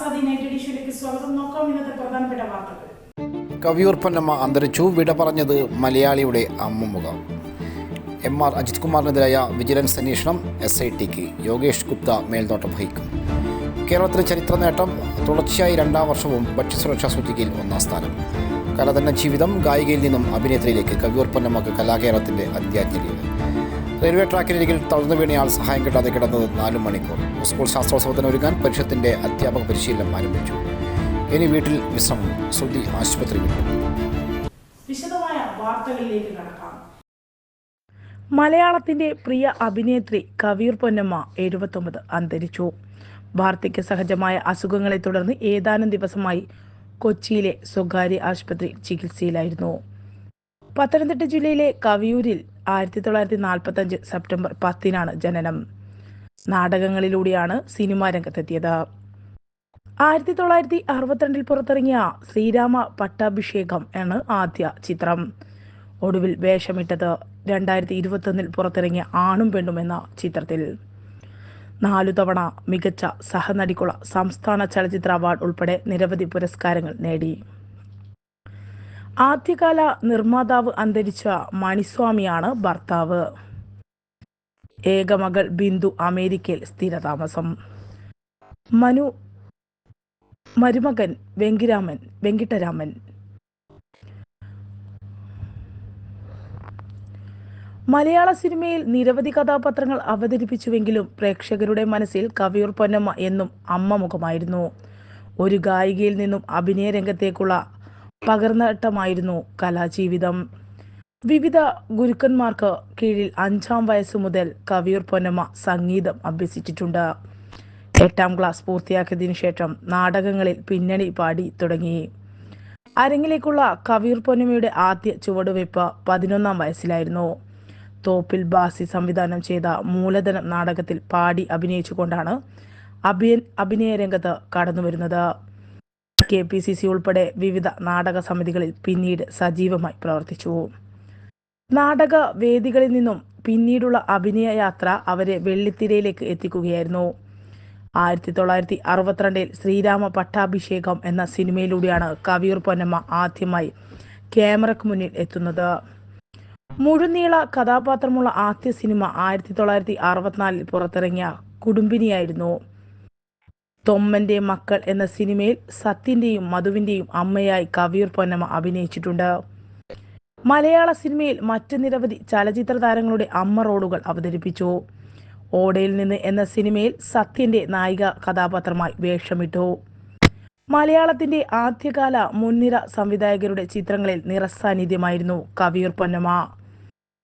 ഇഷ്യൂലേക്ക് സ്വാഗതം. അന്തരിച്ചു. വിട പറഞ്ഞത് മലയാളിയുടെ അമ്മുമുഖം എം ആർ അജിത് കുമാറിനെതിരായ വിജിലൻസ് അന്വേഷണം എസ് ഐ ടിക്ക്. യോഗേഷ് ഗുപ്ത മേൽനോട്ടം വഹിക്കും. കേരളത്തിലെ ചരിത്ര നേട്ടം തുടർച്ചയായി രണ്ടാം വർഷവും ഭക്ഷ്യസുരക്ഷാ സൂചികയിൽ ഒന്നാം സ്ഥാനം. കല തന്നെ ജീവിതം ഗായികയിൽ നിന്നും അഭിനേത്രിയിലേക്ക്. കവിയൂർ പൊന്നമ്മക്ക് കലാകേരളത്തിന്റെ അന്ത്യാഞ്ജലി റെയിൽവേ ട്രാക്കിനരികിൽ തളർന്നു വീണയാൾ സഹായം കിട്ടാതെ കിടന്നത് നാല് മണിക്കൂർ. സ്കൂൾ ശാസ്ത്രോത്സവത്തിന് ഒരുങ്ങാൻ പരിഷത്തിന്റെ അധ്യാപക പരിശീലനം ആരംഭിച്ചു. ഇനി വീട്ടിൽ വിശ്രമം ശ്രുതി ആശുപത്രി വിട്ടു വിശദമായ വാർത്തകളിലേക്ക് കടക്കാം. മലയാളത്തിന്റെ പ്രിയ അഭിനേത്രി കവീർ പൊന്നമ്മ എഴുപത്തൊമ്പത് അന്തരിച്ചു. വാർദ്ധക്യ സഹജമായ അസുഖങ്ങളെ തുടർന്ന് ഏതാനും ദിവസമായി കൊച്ചിയിലെ സ്വകാര്യ ആശുപത്രി ചികിത്സയിലായിരുന്നു. പത്തനംതിട്ട ജില്ലയിലെ കവിയൂരിൽ ആയിരത്തി തൊള്ളായിരത്തി നാൽപ്പത്തി അഞ്ച് സെപ്റ്റംബർ പത്തിനാണ് ജനനം. നാടകങ്ങളിലൂടെയാണ് സിനിമാ രംഗത്തെത്തിയത്. ആയിരത്തി തൊള്ളായിരത്തി അറുപത്തിരണ്ടിൽ പുറത്തിറങ്ങിയ ശ്രീരാമ പട്ടാഭിഷേകം ആണ് ആദ്യ ചിത്രം. ഒടുവിൽ വേഷമിട്ടത് രണ്ടായിരത്തി ഇരുപത്തൊന്നിൽ പുറത്തിറങ്ങിയ ആണും പെണ്ണും എന്ന ചിത്രത്തിൽ. നാലു തവണ മികച്ച സഹനടിക്കുള്ള സംസ്ഥാന ചലച്ചിത്ര അവാർഡ് ഉൾപ്പെടെ നിരവധി പുരസ്കാരങ്ങൾ നേടി. ആദ്യകാല നിർമ്മാതാവ് അന്തരിച്ച മണിസ്വാമിയാണ് ഭർത്താവ്. ഏകമകൾ ബിന്ദു അമേരിക്കയിൽ സ്ഥിരതാമസം. മനു മരുമകൻ വെങ്കിരാമൻ വെങ്കിട്ടരാമൻ. മലയാള സിനിമയിൽ നിരവധി കഥാപാത്രങ്ങൾ അവതരിപ്പിച്ചുവെങ്കിലും പ്രേക്ഷകരുടെ മനസ്സിൽ കവിയൂർ പൊന്നമ്മ എന്നും അമ്മ മുഖമായിരുന്നു. ഒരു ഗായികയിൽ നിന്നും അഭിനയ രംഗത്തേക്കുള്ള പകർന്നേട്ടമായിരുന്നു കലാജീവിതം. വിവിധ ഗുരുക്കന്മാർക്ക് കീഴിൽ അഞ്ചാം വയസ്സു മുതൽ കവിയൂർ പൊന്നമ്മ സംഗീതം അഭ്യസിച്ചിട്ടുണ്ട്. എട്ടാം ക്ലാസ് പൂർത്തിയാക്കിയതിനു ശേഷം നാടകങ്ങളിൽ പിന്നണി പാടി തുടങ്ങി. അരങ്ങിലേക്കുള്ള കവിയൂർ പൊന്നമ്മയുടെ ആദ്യ ചുവടുവയ്പ് പതിനൊന്നാം വയസ്സിലായിരുന്നു. തോപ്പിൽ ബാസി സംവിധാനം ചെയ്ത മൂലധനം നാടകത്തിൽ പാടി അഭിനയിച്ചുകൊണ്ടാണ് അഭിയ അഭിനയ രംഗത്ത് കടന്നു വരുന്നത് കെ പി സി സി ഉൾപ്പെടെ വിവിധ നാടക സമിതികളിൽ പിന്നീട് സജീവമായി പ്രവർത്തിച്ചു. നാടക വേദികളിൽ നിന്നും പിന്നീടുള്ള അഭിനയ യാത്ര അവരെ വെള്ളിത്തിരയിലേക്ക് എത്തിക്കുകയായിരുന്നു. ആയിരത്തി തൊള്ളായിരത്തി അറുപത്തിരണ്ടിൽ ശ്രീരാമ പട്ടാഭിഷേകം എന്ന സിനിമയിലൂടെയാണ് കവിയൂർ പൊന്നമ്മ ആദ്യമായി ക്യാമറയ്ക്ക് മുന്നിൽ എത്തുന്നത്. മുഴുനീള കഥാപാത്രമുള്ള ആദ്യ സിനിമ ആയിരത്തി തൊള്ളായിരത്തി അറുപത്തിനാലിൽ പുറത്തിറങ്ങിയ കുടുംബിനിയായിരുന്നു. തൊമ്മന്റെ മക്കൾ എന്ന സിനിമയിൽ സത്യന്റെയും മധുവിന്റെയും അമ്മയായി കവിയൂർ പൊന്നമ്മ അഭിനയിച്ചിട്ടുണ്ട്. മലയാള സിനിമയിൽ മറ്റ് നിരവധി ചലച്ചിത്ര താരങ്ങളുടെ അമ്മ റോളുകൾ അവതരിപ്പിച്ചു. ഓടയിൽ നിന്ന് എന്ന സിനിമയിൽ സത്യന്റെ നായിക കഥാപാത്രമായി വേഷമിട്ടു. മലയാളത്തിന്റെ ആദ്യകാല മുൻനിര സംവിധായകരുടെ ചിത്രങ്ങളിൽ നിറസാന്നിധ്യമായിരുന്നു Kaviyoor Ponnamma.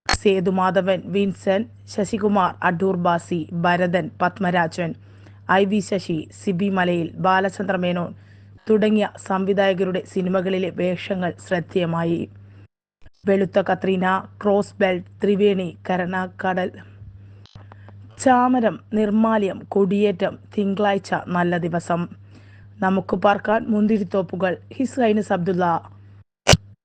Sethumadhavan Vincent Sasikumar Adoor Bhasi Bharathan Padmarajan I V Sasi Sibi Malayil Balachandra Menon തുടങ്ങിയ സംവിധായകരുടെ സിനിമകളിലെ വേഷങ്ങൾ ശ്രദ്ധേയമായി. Velutha Kathreena cross belt Triveni Karakanakadal. ചാമരം നിർമാല്യം കൊടിയേറ്റം തിങ്കളാഴ്ച നല്ല ദിവസം. നമുക്ക് പാർക്കാൻ മുന്തിരിത്തോപ്പുകൾ ഹിസ് ഹൈനസ് അബ്ദുള്ള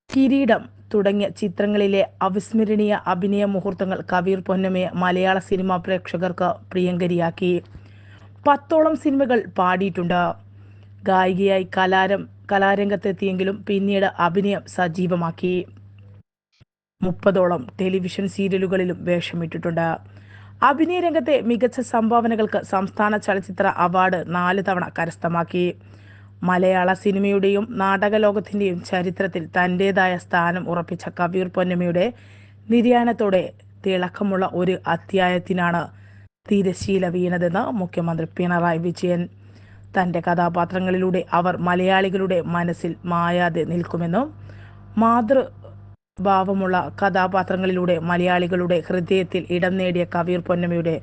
കിരീടം തുടങ്ങിയ ചിത്രങ്ങളിലെ അവിസ്മരണീയ അഭിനയ മുഹൂർത്തങ്ങൾ കബീർ പൊന്നമയെ മലയാള സിനിമാ പ്രേക്ഷകർക്ക് പ്രിയങ്കരിയാക്കി. പത്തോളം സിനിമകൾ പാടിയിട്ടുണ്ട്. ഗായികയായി കലാരം കലാരംഗത്തെത്തിയെങ്കിലും പിന്നീട് അഭിനയം സജീവമാക്കി. മുപ്പതോളം ടെലിവിഷൻ സീരിയലുകളിലും വേഷമിട്ടിട്ടുണ്ട്. അഭിനയ രംഗത്തെ മികച്ച സംഭാവനകൾക്ക് സംസ്ഥാന ചലച്ചിത്ര അവാർഡ് നാല് തവണ കരസ്ഥമാക്കി. മലയാള സിനിമയുടെയും നാടക ലോകത്തിന്റെയും ചരിത്രത്തിൽ തന്റെതായ സ്ഥാനം ഉറപ്പിച്ച കബീർ പൊന്നമ്മയുടെ നിര്യാണത്തോടെ തിളക്കമുള്ള ഒരു അധ്യായത്തിനാണ് തിരശീല വീണതെന്ന് മുഖ്യമന്ത്രി പിണറായി വിജയൻ. തന്റെ കഥാപാത്രങ്ങളിലൂടെ അവർ മലയാളികളുടെ മനസ്സിൽ മായാതെ നിൽക്കുമെന്നും മാതൃഭാവമുള്ള കഥാപാത്രങ്ങളിലൂടെ മലയാളികളുടെ ഹൃദയത്തിൽ ഇടം നേടിയ കവീർ പൊന്നമ്മയുടെ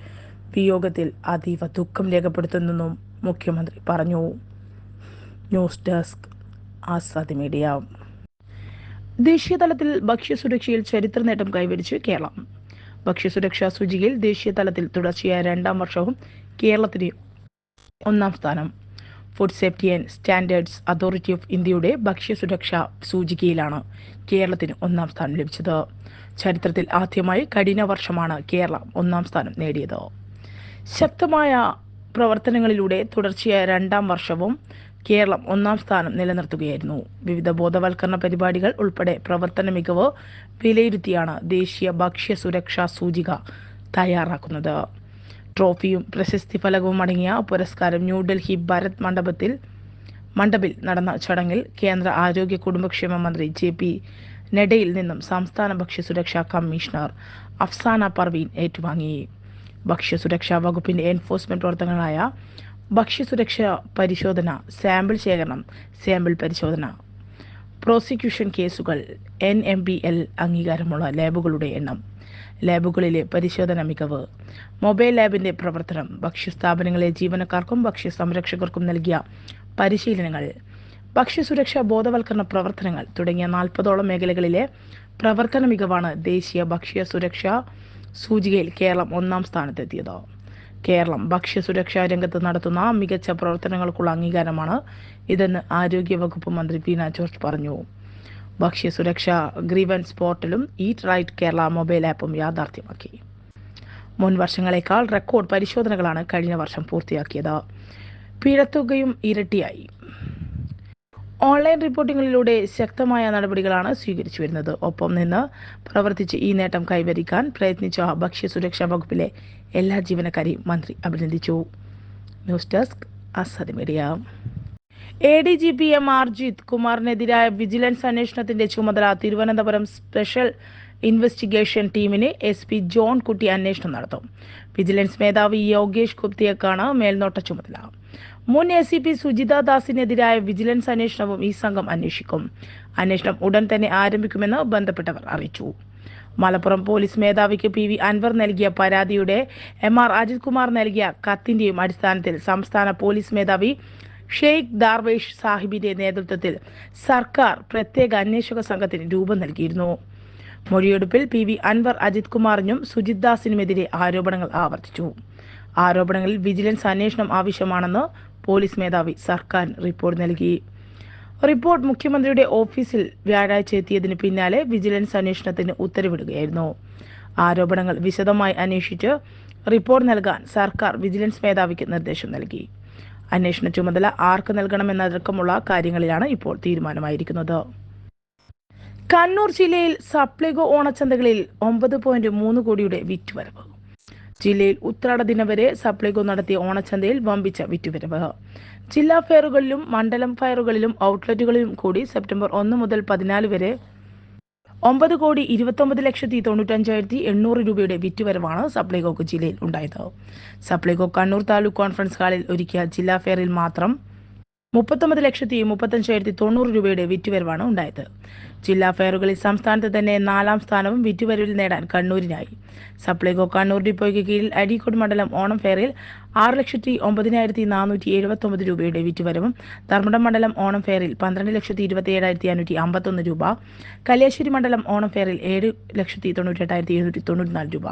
വിയോഗത്തിൽ അതീവ ദുഃഖം രേഖപ്പെടുത്തുന്നെന്നും മുഖ്യമന്ത്രി പറഞ്ഞു. News desk Azad media. ദേശീയതലത്തിൽ ഭക്ഷ്യസുരക്ഷയിൽ ചരിത്ര നേട്ടം കൈവരിച്ച് കേരളം. ഭക്ഷ്യസുരക്ഷാ സൂചികയിൽ ദേശീയ തലത്തിൽ തുടർച്ചയായ രണ്ടാം വർഷവും കേരളത്തിന് ഒന്നാം സ്ഥാനം. Food safety and standards authority of ഇന്ത്യയുടെ ഭക്ഷ്യസുരക്ഷാ സൂചികയിലാണ് കേരളത്തിന് ഒന്നാം സ്ഥാനം ലഭിച്ചത്. ചരിത്രത്തിൽ ആദ്യമായി കഠിന വർഷമാണ് കേരളം ഒന്നാം സ്ഥാനം നേടിയത്. ശക്തമായ പ്രവർത്തനങ്ങളിലൂടെ തുടർച്ചയായ രണ്ടാം വർഷവും കേരളം ഒന്നാം സ്ഥാനം നിലനിർത്തുകയായിരുന്നു. വിവിധ ബോധവൽക്കരണ പരിപാടികൾ ഉൾപ്പെടെ പ്രവർത്തന മികവ് വിലയിരുത്തിയാണ് ദേശീയ ഭക്ഷ്യ സുരക്ഷാ സൂചിക തയ്യാറാക്കുന്നത്. ട്രോഫിയും പ്രശസ്തി ഫലകവും അടങ്ങിയ പുരസ്കാരം ന്യൂഡൽഹി ഭരത് മണ്ഡപത്തിൽ മണ്ഡപിൽ നടന്ന ചടങ്ങിൽ കേന്ദ്ര ആരോഗ്യ കുടുംബക്ഷേമ മന്ത്രി ജെ പി നെഡയിൽ നിന്നും സംസ്ഥാന ഭക്ഷ്യസുരക്ഷാ കമ്മീഷണർ അഫ്സാന പർവീൻ ഏറ്റുവാങ്ങി. ഭക്ഷ്യസുരക്ഷാ വകുപ്പിന്റെ എൻഫോഴ്സ്മെന്റ് പ്രവർത്തനങ്ങളായ ഭക്ഷ്യസുരക്ഷ പരിശോധന സാമ്പിൾ ശേഖരണം സാമ്പിൾ പരിശോധന. പ്രോസിക്യൂഷൻ കേസുകൾ എൻ എം ബി എൽ അംഗീകാരമുള്ള ലാബുകളുടെ എണ്ണം ലാബുകളിലെ പരിശോധന മികവ് മൊബൈൽ ലാബിന്റെ പ്രവർത്തനം ഭക്ഷ്യസ്ഥാപനങ്ങളിലെ ജീവനക്കാർക്കും ഭക്ഷ്യ സംരക്ഷകർക്കും നൽകിയ പരിശീലനങ്ങൾ ഭക്ഷ്യസുരക്ഷാ ബോധവൽക്കരണ പ്രവർത്തനങ്ങൾ തുടങ്ങിയ നാൽപ്പതോളം മേഖലകളിലെ പ്രവർത്തന മികവാണ് ദേശീയ ഭക്ഷ്യ സുരക്ഷാ സൂചികയിൽ കേരളം ഒന്നാം സ്ഥാനത്തെത്തിയത്. കേരളം ഭക്ഷ്യസുരക്ഷാ രംഗത്ത് നടത്തുന്ന മികച്ച പ്രവർത്തനങ്ങൾക്കുള്ള അംഗീകാരമാണ്. ഇതെന്ന് ആരോഗ്യ വകുപ്പ് മന്ത്രി വീണ ജോർജ് പറഞ്ഞു. ഭക്ഷ്യസുരക്ഷാ ഗ്രീവൻസ് പോർട്ടലും ഈറ്റ് റൈറ്റ് കേരള മൊബൈൽ ആപ്പും യാഥാർത്ഥ്യമാക്കി. മുൻ വർഷങ്ങളെക്കാൾ റെക്കോർഡ് പരിശോധനകളാണ് കഴിഞ്ഞ വർഷം പൂർത്തിയാക്കിയത്. പിഴത്തുകയും ഇരട്ടിയായി. ഓൺലൈൻ റിപ്പോർട്ടിങ്ങിലൂടെ ശക്തമായ നടപടികളാണ് സ്വീകരിച്ചു വരുന്നത്. ഒപ്പം നിന്ന് പ്രവർത്തിച്ച് ഈ നേട്ടം കൈവരിക്കാൻ പ്രയത്നിച്ച ഭക്ഷ്യസുരക്ഷാ വകുപ്പിലെ എല്ലാ ജീവനക്കാരെയും മന്ത്രി അഭിനന്ദിച്ചു. News desk Azad media. A D G P M Arijit കുമാറിനെതിരായ വിജിലൻസ് അന്വേഷണത്തിന്റെ ചുമതല തിരുവനന്തപുരം സ്പെഷ്യൽ ഇൻവെസ്റ്റിഗേഷൻ ടീമിന് എസ് പി ജോൺ കുട്ടി അന്വേഷണം നടത്തും. വിജിലൻസ് മേധാവി യോഗേഷ് ഗുപ്തിയക്കാണ് മേൽനോട്ട ചുമതല. മുൻ എ സി പി സുജിത ദാസിനെതിരായ വിജിലൻസ് അന്വേഷണവും ഈ സംഘം അന്വേഷിക്കും. അന്വേഷണം ഉടൻ തന്നെ ആരംഭിക്കുമെന്ന് ബന്ധപ്പെട്ടവർ അറിയിച്ചു. മലപ്പുറം പോലീസ് മേധാവിക്ക് പി വി അൻവർ നൽകിയ പരാതിയുടെ എം ആർ അജിത് കുമാർ നൽകിയ കത്തിന്റെയും അടിസ്ഥാനത്തിൽ സംസ്ഥാന പോലീസ് മേധാവി ഷെയ്ഖ് ദാർവേഷ് സാഹിബിന്റെ നേതൃത്വത്തിൽ സർക്കാർ പ്രത്യേക അന്വേഷക സംഘത്തിന് രൂപം നൽകിയിരുന്നു. മൊഴിയെടുപ്പിൽ പി വി അൻവർ അജിത് കുമാറിനും സുജിത് ദാസിനുമെതിരെ ആരോപണങ്ങൾ ആവർത്തിച്ചു. ആരോപണങ്ങളിൽ വിജിലൻസ് അന്വേഷണം ആവശ്യമാണെന്ന് പോലീസ് മേധാവി സർക്കാർ റിപ്പോർട്ട് നൽകി. റിപ്പോർട്ട് മുഖ്യമന്ത്രിയുടെ ഓഫീസിൽ വ്യാഴാഴ്ച എത്തിയതിന് പിന്നാലെ വിജിലൻസ് അന്വേഷണത്തിന് ഉത്തരവിടുകയായിരുന്നു. ആരോപണങ്ങൾ വിശദമായി അന്വേഷിച്ച് റിപ്പോർട്ട് നൽകാൻ സർക്കാർ വിജിലൻസ് മേധാവിക്ക് നിർദ്ദേശം നൽകി. അന്വേഷണ ചുമതല ആർക്ക് നൽകണമെന്നതടക്കമുള്ള കാര്യങ്ങളിലാണ് ഇപ്പോൾ തീരുമാനമായിരിക്കുന്നത്. കണ്ണൂർ ജില്ലയിൽ സപ്ലിഗോ ഓണച്ചന്തകളിൽ ഒമ്പത് പോയിന്റ് മൂന്ന് കോടിയുടെ വിറ്റുവരവ്. ജില്ലയിൽ ഉത്രാട ദിനം വരെ സപ്ലൈകോ നടത്തിയ ഓണച്ചന്തയിൽ വമ്പിച്ച വിറ്റുവരവ്. ജില്ലാ ഫെയറുകളിലും മണ്ഡലം ഫെയറുകളിലും ഔട്ട്ലെറ്റുകളിലും കൂടി സെപ്റ്റംബർ ഒന്ന് മുതൽ പതിനാല് വരെ ഒമ്പത് കോടി ഇരുപത്തൊമ്പത് ലക്ഷത്തി തൊണ്ണൂറ്റഞ്ചായിരത്തി എണ്ണൂറ് രൂപയുടെ വിറ്റുവരവാണ് സപ്ലൈകോക്ക് ജില്ലയിൽ ഉണ്ടായത്. സപ്ലൈകോ കണ്ണൂർ താലൂക്ക് കോൺഫറൻസ് ഹാളിൽ ഒരുക്കിയ ജില്ലാ ഫെയറിൽ മാത്രം മുപ്പത്തൊമ്പത് ലക്ഷത്തി മുപ്പത്തഞ്ചായിരത്തി തൊണ്ണൂറ് രൂപയുടെ വിറ്റുവരവാണ് ഉണ്ടായത്. ജില്ലാ ഫെയറുകളിൽ സംസ്ഥാനത്ത് തന്നെ നാലാം സ്ഥാനവും വിറ്റുവരവിൽ നേടാൻ കണ്ണൂരിനായി. സപ്ലൈകോ കണ്ണൂർ ഡിപ്പോയ്ക്ക് കീഴിൽ അരീക്കോട് മണ്ഡലം ഓണം ഫെയറിൽ ആറ് ലക്ഷത്തി ഒമ്പതിനായിരത്തി നാനൂറ്റി എഴുപത്തൊമ്പത് രൂപയുടെ വിറ്റുവരവും ധർമ്മടം മണ്ഡലം ഓണം ഫെയറിൽ പന്ത്രണ്ട് ലക്ഷത്തി ഇരുപത്തി ഏഴായിരത്തി അഞ്ഞൂറ്റി അമ്പത്തൊന്ന് രൂപ കല്യാശ്ശേരി മണ്ഡലം ഓണം ഫെയറിൽ ഏഴ് ലക്ഷത്തി തൊണ്ണൂറ്റെട്ടായിരത്തി എഴുന്നൂറ്റി തൊണ്ണൂറ്റിനാല് രൂപ.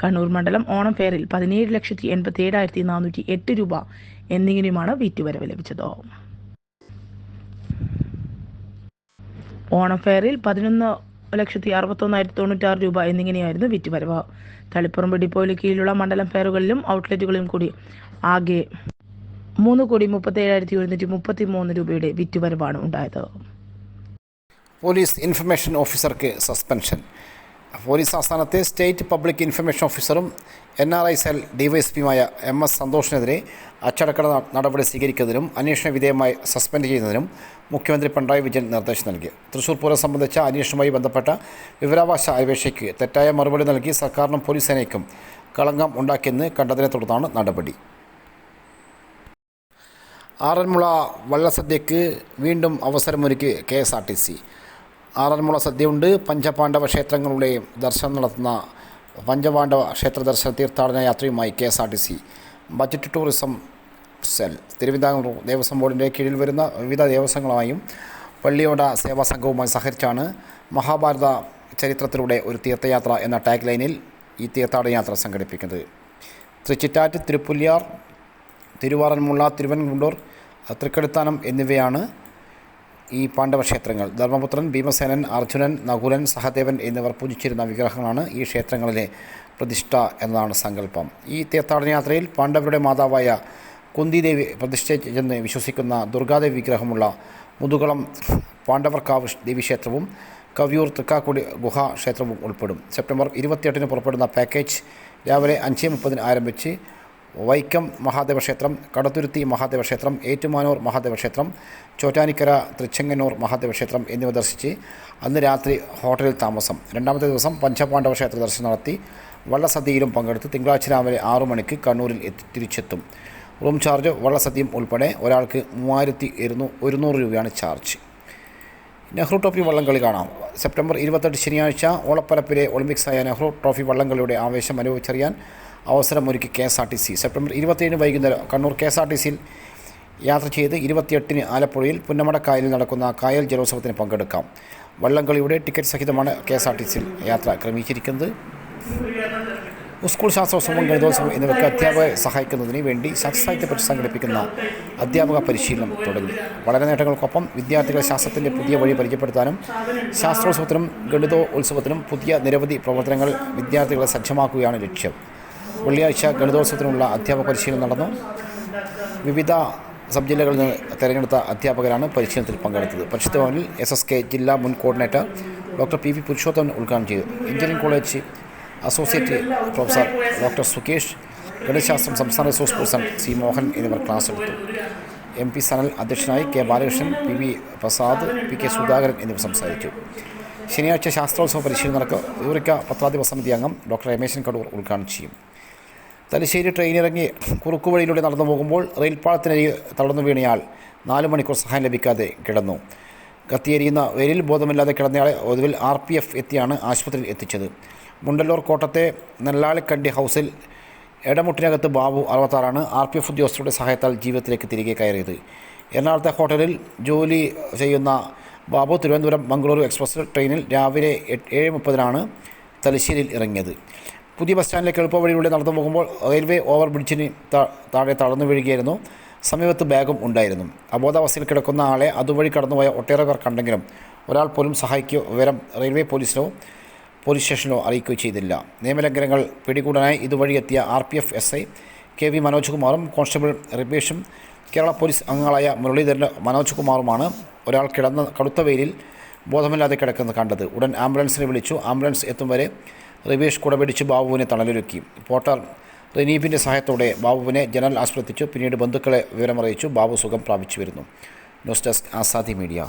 കണ്ണൂർ മണ്ഡലം ഓണം ഫെയറിൽ പതിനേഴ് ലക്ഷത്തി എൺപത്തി ഏഴായിരത്തി നാനൂറ്റി എട്ട് രൂപ എന്നിങ്ങനെയുമാണ് വിറ്റുവരവ് ലഭിച്ചത്. ഓണം ഫെയറിൽ പതിനൊന്ന് ലക്ഷത്തി അറുപത്തൊന്നായിരത്തി തൊണ്ണൂറ്റാറ് രൂപ എന്നിങ്ങനെയായിരുന്നു വിറ്റുവരവ്. തളിപ്പുറം ഡിപ്പോയിൽ കീഴിലുള്ള മണ്ഡലം ഫെയറുകളിലും ഔട്ട്ലെറ്റുകളിലും കൂടി ആകെ മൂന്ന് കോടി മുപ്പത്തേഴായിരത്തി എഴുന്നൂറ്റി മുപ്പത്തി മൂന്ന് രൂപയുടെ വിറ്റുവരവാണ് ഉണ്ടായത്. പോലീസ് ഇൻഫർമേഷൻ ഓഫീസർക്ക് സസ്പെൻഷൻ. പോലീസ് ആസ്ഥാനത്തെ സ്റ്റേറ്റ് പബ്ലിക് ഇൻഫർമേഷൻ ഓഫീസറും എൻ ആർ ഐ സെൽ ഡിവൈഎസ്പിയുമായ എം എസ് സന്തോഷിനെതിരെ അച്ചടക്ക നടപടി സ്വീകരിക്കുന്നതിനും അന്വേഷണ വിധേയമായി സസ്പെൻഡ് ചെയ്യുന്നതിനും മുഖ്യമന്ത്രി പിണറായി വിജയൻ നിർദ്ദേശം നൽകി. തൃശൂർ പൂരം സംബന്ധിച്ച അന്വേഷണവുമായി ബന്ധപ്പെട്ട വിവരാവകാശ അപേക്ഷയ്ക്ക് തെറ്റായ മറുപടി നൽകി സർക്കാരിനും പോലീസ് സേനയ്ക്കും കളങ്കം ഉണ്ടാക്കിയെന്ന് കണ്ടതിനെ തുടർന്നാണ് നടപടി. ആറന്മുള വള്ളസദ്യക്ക് വീണ്ടും അവസരമൊരുക്കി K S R T C. Aranmula സദ്യയുണ്ട്. പഞ്ചപാണ്ഡവ ക്ഷേത്രങ്ങളുടെയും ദർശനം നടത്തുന്ന പഞ്ചപാണ്ഡവ ക്ഷേത്ര ദർശന തീർത്ഥാടന യാത്രയുമായി K S R T C. Budget tourism cell Travancore Devaswom ബോർഡിന്റെ കീഴിൽ വരുന്ന വിവിധ ദേവസ്വങ്ങളുമായും പള്ളിയോട സേവാ സംഘവുമായി സഹകരിച്ചാണ് മഹാഭാരത ചരിത്രത്തിലൂടെ ഒരു തീർത്ഥയാത്ര എന്ന ടാഗ് ലൈനിൽ ഈ തീർത്ഥാടന യാത്ര സംഘടിപ്പിക്കുന്നത്. തൃച്ചിറ്റാറ്റ് തിരുപ്പുല്യാർ തിരുവാറന്മുള തിരുവൻകുണ്ടൂർ തൃക്കടുത്താനം എന്നിവയാണ് ഈ പാണ്ഡവ ക്ഷേത്രങ്ങൾ ധർമ്മപുത്രൻ ഭീമസേനൻ അർജുനൻ നകുലൻ സഹദേവൻ എന്നിവർ പൂജിച്ചിരുന്ന വിഗ്രഹങ്ങളാണ് ഈ ക്ഷേത്രങ്ങളിലെ പ്രതിഷ്ഠ എന്നതാണ് സങ്കല്പം. ഈ തീർത്ഥാടന യാത്രയിൽ പാണ്ഡവരുടെ മാതാവായ കുന്തിദേവി പ്രതിഷ്ഠിച്ചെന്ന് വിശ്വസിക്കുന്ന ദുർഗാദേവി വിഗ്രഹമുള്ള മുതുകളം പാണ്ഡവർക്കാവ് ദേവീക്ഷേത്രവും കവിയൂർ തൃക്കാക്കുടി ഗുഹാ ക്ഷേത്രവും ഉൾപ്പെടും. സെപ്റ്റംബർ ഇരുപത്തിയെട്ടിന് പുറപ്പെടുന്ന പാക്കേജ് രാവിലെ അഞ്ച് മുപ്പതിന് ആരംഭിച്ച് വൈക്കം മഹാദേവ ക്ഷേത്രം കടത്തുരുത്തി മഹാദേവ ക്ഷേത്രം ഏറ്റുമാനൂർ മഹാദേവ ക്ഷേത്രം ചോറ്റാനിക്കര തൃച്ചെങ്ങന്നൂർ മഹാദേവ ക്ഷേത്രം എന്നിവ ദർശിച്ച് അന്ന് രാത്രി ഹോട്ടലിൽ താമസം. രണ്ടാമത്തെ ദിവസം പഞ്ചപാണ്ഡവ ക്ഷേത്ര ദർശനം നടത്തി വള്ളസദ്യയിലും പങ്കെടുത്ത് തിങ്കളാഴ്ച രാവിലെ ആറു മണിക്ക് കണ്ണൂരിൽ എത്തി തിരിച്ചെത്തും. റൂം ചാർജ് വള്ളസദ്യം ഉൾപ്പെടെ ഒരാൾക്ക് മൂവായിരത്തി ഇരുന്നൂ ഒരുന്നൂറ് രൂപയാണ് ചാർജ്. നെഹ്റു ട്രോഫി വള്ളംകളി കാണാം. സെപ്റ്റംബർ ഇരുപത്തെട്ട് ശനിയാഴ്ച ഓളപ്പരപ്പിലെ ഒളിമ്പിക്സായ നെഹ്റു ട്രോഫി വള്ളംകളിയുടെ ആവേശം അനുഭവിച്ചറിയാൻ അവസരമൊരുക്കി K S R T C. September ഇരുപത്തിയേഴിന് വൈകുന്നേരം Kannur K S R T സിയിൽ യാത്ര ചെയ്ത് ഇരുപത്തിയെട്ടിന് ആലപ്പുഴയിൽ പുന്നമടക്കായലിൽ നടക്കുന്ന കായൽ ജലോത്സവത്തിന് പങ്കെടുക്കാം. വള്ളംകളിയുടെ ടിക്കറ്റ് സഹിതമാണ് കെ എസ് ആർ ടി സിയിൽ യാത്ര ക്രമീകരിക്കുന്നത്. സ്കൂൾ ശാസ്ത്രോത്സവം ഗണിതോത്സവം എന്നിവയ്ക്ക് അധ്യാപകരെ സഹായിക്കുന്നതിന് വേണ്ടി ശാസ്ത്രസാഹിത്യ പരിഷത്ത് സംഘടിപ്പിക്കുന്ന അധ്യാപക പരിശീലനം തുടങ്ങി. വളരെ നേട്ടങ്ങൾക്കൊപ്പം വിദ്യാർത്ഥികളെ ശാസ്ത്രത്തിന്റെ പുതിയ വഴി പരിചയപ്പെടുത്താനും ശാസ്ത്രോത്സവത്തിനും ഗണിതോത്സവത്തിനും പുതിയ നിരവധി പ്രവർത്തനങ്ങൾ വിദ്യാർത്ഥികളെ സജ്ജമാക്കുകയാണ് ലക്ഷ്യം. വെള്ളിയാഴ്ച ഗണിതോത്സവത്തിനുള്ള അധ്യാപക പരിശീലനം നടന്നു. വിവിധ സബ് ജില്ലകളിൽ നിന്ന് തെരഞ്ഞെടുത്ത അധ്യാപകരാണ് പരിശീലനത്തിൽ പങ്കെടുത്തത്. പരിശുദ്ധ ഭവനിൽ എസ് എസ് കെ ജില്ലാ മുൻ coordinator doctor P V Purushothaman ഉദ്ഘാടനം ചെയ്തു. Engineering college associate professor doctor Sukesh ഗണിതശാസ്ത്രം സംസ്ഥാന റിസോഴ്സ് പേഴ്സൺ സി മോഹൻ എന്നിവർ ക്ലാസ് എടുത്തു. എം പി സനൽ അധ്യക്ഷനായി K Balakrishnan P V Prasad P K Sudhakaran എന്നിവർ സംസാരിച്ചു. ശനിയാഴ്ച ശാസ്ത്രോത്സവ പരിശീലനം നടക്കുക യൂറിക്ക പത്രാധിപ സമിതി അംഗം ഡോക്ടർ രമേശൻ കടൂർ ഉദ്ഘാടനം ചെയ്യും. തലശ്ശേരി ട്രെയിനിറങ്ങി കുറുക്കുവഴിയിലൂടെ നടന്നു പോകുമ്പോൾ റെയിൽപ്പാളത്തിനരികെ തളർന്നു വീണയാൾ നാല് മണിക്കൂർ സഹായം ലഭിക്കാതെ കിടന്നു. കത്തിയെരിയുന്ന വെയിലിൽ ബോധമില്ലാതെ കിടന്നയാളെ ഒടുവിൽ ആർ പി എഫ് എത്തിയാണ് ആശുപത്രിയിൽ എത്തിച്ചത്. മുണ്ടല്ലൂർ കോട്ടത്തെ നെല്ലാളിക്കണ്ടി ഹൗസിൽ ഇടമുട്ടിനകത്ത് ബാബു അറുപത്താറാണ് ആർ പി എഫ് ഉദ്യോഗസ്ഥരുടെ സഹായത്താൽ ജീവിതത്തിലേക്ക് തിരികെ കയറിയത്. എറണാകുളത്തെ ഹോട്ടലിൽ ജോലി ചെയ്യുന്ന ബാബു തിരുവനന്തപുരം മംഗളൂരു എക്സ്പ്രസ് ട്രെയിനിൽ രാവിലെ ഏഴ് മുപ്പതിനാണ് തലശ്ശേരിയിൽ ഇറങ്ങിയത്. പുതിയ ബസ് സ്റ്റാൻഡിലേക്ക് എളുപ്പവഴിയിലൂടെ നടന്നു പോകുമ്പോൾ റെയിൽവേ ഓവർ ബ്രിഡ്ജിന് താഴെ തളർന്നു വീഴുകയായിരുന്നു. സമീപത്ത് ബാഗും ഉണ്ടായിരുന്നു. അബോധാവസ്ഥയിൽ കിടക്കുന്ന ആളെ അതുവഴി കടന്നുപോയ ഒട്ടേറെ പേർ കണ്ടെങ്കിലും ഒരാൾ പോലും സഹായിക്കുകയോ വിവരം റെയിൽവേ പോലീസിനോ പോലീസ് സ്റ്റേഷനിലോ അറിയിക്കുകയോ ചെയ്തില്ല. നിയമലംഘനങ്ങൾ പിടികൂടാനായി ഇതുവഴി എത്തിയ R P F S I K V Manoj കുമാറും കോൺസ്റ്റബിൾ റിപേഷും കേരള പോലീസ് അംഗങ്ങളായ മുരളീധരൻ മനോജ് കുമാറുമാണ് ഒരാൾ കിടന്ന കടുത്ത വെയിലിൽ ബോധമില്ലാതെ കിടക്കുന്നത് കണ്ടത്. ഉടൻ ആംബുലൻസിനെ വിളിച്ചു. ആംബുലൻസ് എത്തും വരെ റിവേഷ് കുടപിടിച്ച് ബാബുവിനെ തണലൊരുക്കി പോർട്ടർ റനീബിന്റെ സഹായത്തോടെ ബാബുവിനെ ജനറൽ ആശുപത്രി പിന്നീട് ബന്ധുക്കളെ വിവരമറിയിച്ചു. ബാബു സുഖം പ്രാപിച്ചു വരുന്നു ന്യൂസ് ഡെസ്ക് ആസാദി മീഡിയ.